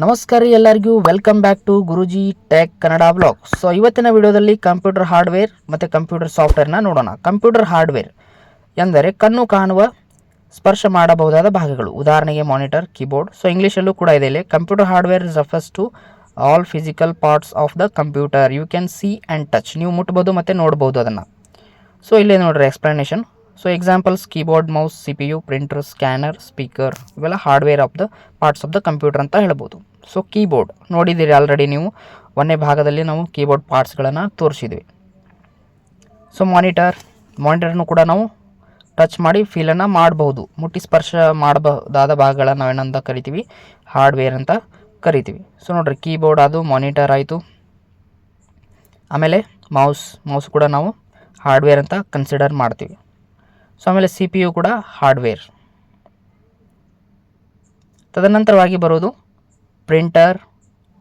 ನಮಸ್ಕಾರ ಎಲ್ಲರಿಗೂ. Welcome back to Guruji tech Kannada blog so ಇವತ್ತಿನ ವಿಡಿಯೋದಲ್ಲಿ ಕಂಪ್ಯೂಟರ್ ಹಾರ್ಡ್ವೇರ್ ಮತ್ತು ಕಂಪ್ಯೂಟರ್ ಸಾಫ್ಟ್ವೇರ್ನ ನೋಡೋಣ. ಕಂಪ್ಯೂಟರ್ ಹಾರ್ಡ್ವೇರ್ ಎಂದರೆ ಕಣ್ಣು ಕಾಣುವ, ಸ್ಪರ್ಶ ಮಾಡಬಹುದಾದ ಭಾಗಗಳು. ಉದಾಹರಣೆಗೆ ಮಾನಿಟರ್ ಕೀಬೋರ್ಡ್ ಸೊ ಇಂಗ್ಲೀಷಲ್ಲೂ ಕೂಡ ಇದೆ ಇಲ್ಲಿ. Computer hardware refers to all physical parts of the computer you can see and touch ನೀವು ಮುಟ್ಬೋದು ಮತ್ತು ನೋಡ್ಬೋದು ಅದನ್ನು. ಸೊ ಇಲ್ಲೇ ನೋಡ್ರಿ explanation so examples keyboard mouse C P U printer scanner speaker ಇವೆಲ್ಲ hardware of the parts of the computer ಅಂತ ಹೇಳ್ಬೋದು. ಸೊ ಕೀಬೋರ್ಡ್ ನೋಡಿದ್ದೀರಿ ಆಲ್ರೆಡಿ ನೀವು. ಒಂದನೇ ಭಾಗದಲ್ಲಿ ನಾವು ಕೀಬೋರ್ಡ್ ಪಾರ್ಟ್ಸ್ಗಳನ್ನು ತೋರಿಸಿದ್ವಿ. ಸೊ ಮಾನಿಟರ್ ಮಾನಿಟರ್ನು ಕೂಡ ನಾವು ಟಚ್ ಮಾಡಿ ಫೀಲನ್ನು ಮಾಡಬಹುದು ಮುಟ್ಟಿ ಸ್ಪರ್ಶ ಮಾಡಬಹುದಾದ ಭಾಗಗಳನ್ನು ನಾವೇನಂತ ಕರಿತೀವಿ? ಹಾರ್ಡ್ವೇರ್ ಅಂತ ಕರಿತೀವಿ. ಸೊ ನೋಡ್ರಿ ಕೀಬೋರ್ಡ್ ಅದು ಮಾನಿಟರ್ ಆಯಿತು. ಆಮೇಲೆ ಮೌಸ್ ಮೌಸ್ ಕೂಡ ನಾವು ಹಾರ್ಡ್ವೇರ್ ಅಂತ ಕನ್ಸಿಡರ್ ಮಾಡ್ತೀವಿ. ಸೊ ಆಮೇಲೆ ಸಿ ಪಿ ಯು ಕೂಡ ಹಾರ್ಡ್ವೇರ್. ತದನಂತರವಾಗಿ ಬರೋದು ಪ್ರಿಂಟರ್,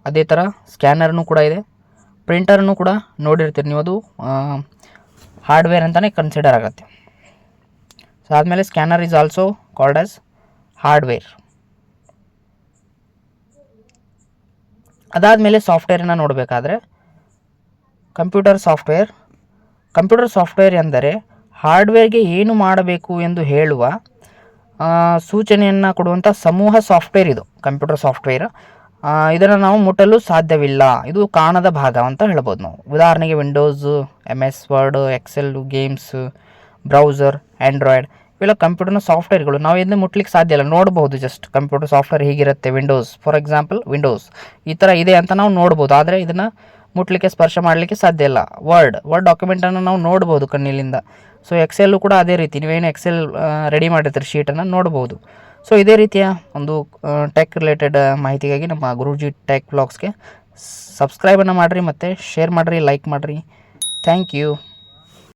ಅದೇ ಥರ ಸ್ಕ್ಯಾನರ್ನು ಕೂಡ ಇದೆ. ಪ್ರಿಂಟರ್ನು ಕೂಡ ನೋಡಿರ್ತೀರಿ ನೀವು, ಅದು ಹಾರ್ಡ್ವೇರ್ ಅಂತಲೇ ಕನ್ಸಿಡರ್ ಆಗುತ್ತೆ. ಸೊ ಆದಮೇಲೆ scanner is also called as hardware. ಅದಾದಮೇಲೆ ಸಾಫ್ಟ್ವೇರನ್ನು ನೋಡಬೇಕಾದ್ರೆ ಕಂಪ್ಯೂಟರ್ ಸಾಫ್ಟ್ವೇರ್. ಕಂಪ್ಯೂಟರ್ ಸಾಫ್ಟ್ವೇರ್ ಎಂದರೆ ಹಾರ್ಡ್ವೇರ್ಗೆ ಏನು ಮಾಡಬೇಕು ಎಂದು ಹೇಳುವ ಸೂಚನೆಯನ್ನು ಕೊಡುವಂಥ ಸಮೂಹ ಸಾಫ್ಟ್ವೇರ್ ಇದು, ಕಂಪ್ಯೂಟರ್ ಸಾಫ್ಟ್ವೇರ್. ಇದನ್ನು ನಾವು ಮುಟ್ಟಲು ಸಾಧ್ಯವಿಲ್ಲ. ಇದು ಕಾಣದ ಭಾಗ ಅಂತ ಹೇಳ್ಬೋದು ನಾವು. ಉದಾಹರಣೆಗೆ Windows M S Word Excel games browser Android ಇವೆಲ್ಲ ಕಂಪ್ಯೂಟರ್ನ ಸಾಫ್ಟ್ವೇರ್ಗಳು. ನಾವು ಇದನ್ನ ಮುಟ್ಲಿಕ್ಕೆ ಸಾಧ್ಯ ಇಲ್ಲ. ನೋಡ್ಬೋದು ಜಸ್ಟ್ ಕಂಪ್ಯೂಟರ್ ಸಾಫ್ಟ್ವೇರ್ ಹೀಗಿರುತ್ತೆ ವಿಂಡೋಸ್ ಫಾರ್ ಎಕ್ಸಾಂಪಲ್ ವಿಂಡೋಸ್ ಈ ಥರ ಇದೆ ಅಂತ ನಾವು ನೋಡ್ಬೋದು. ಆದರೆ ಇದನ್ನು ಮುಟ್ಲಿಕ್ಕೆ, ಸ್ಪರ್ಶ ಮಾಡಲಿಕ್ಕೆ ಸಾಧ್ಯ ಇಲ್ಲ. ವರ್ಡ್ ವರ್ಡ್ ಡಾಕ್ಯುಮೆಂಟನ್ನು ನಾವು ನೋಡ್ಬೋದು ಕಣ್ಣಿಲಿಂದ. ಸೊ ಎಕ್ಸೆಲ್ಲು ಕೂಡ ಅದೇ ರೀತಿ ನೀವೇನು ಎಕ್ಸೆಲ್ ರೆಡಿ ಮಾಡಿರ್ತೀರಿ ಶೀಟನ್ನು ನೋಡ್ಬೋದು. ಸೊ ಇದೇ ರೀತಿಯ ಒಂದು ಟೆಕ್ ರಿಲೇಟೆಡ್ ಮಾಹಿತಿಗಾಗಿ ನಮ್ಮ ಗುರುಜಿ ಟೆಕ್ ಬ್ಲಾಗ್ಸ್ಗೆ ಸಬ್ಸ್ಕ್ರೈಬನ್ನು ಮಾಡಿರಿ ಮತ್ತು ಶೇರ್ ಮಾಡಿರಿ ಲೈಕ್ ಮಾಡಿರಿ. Thank you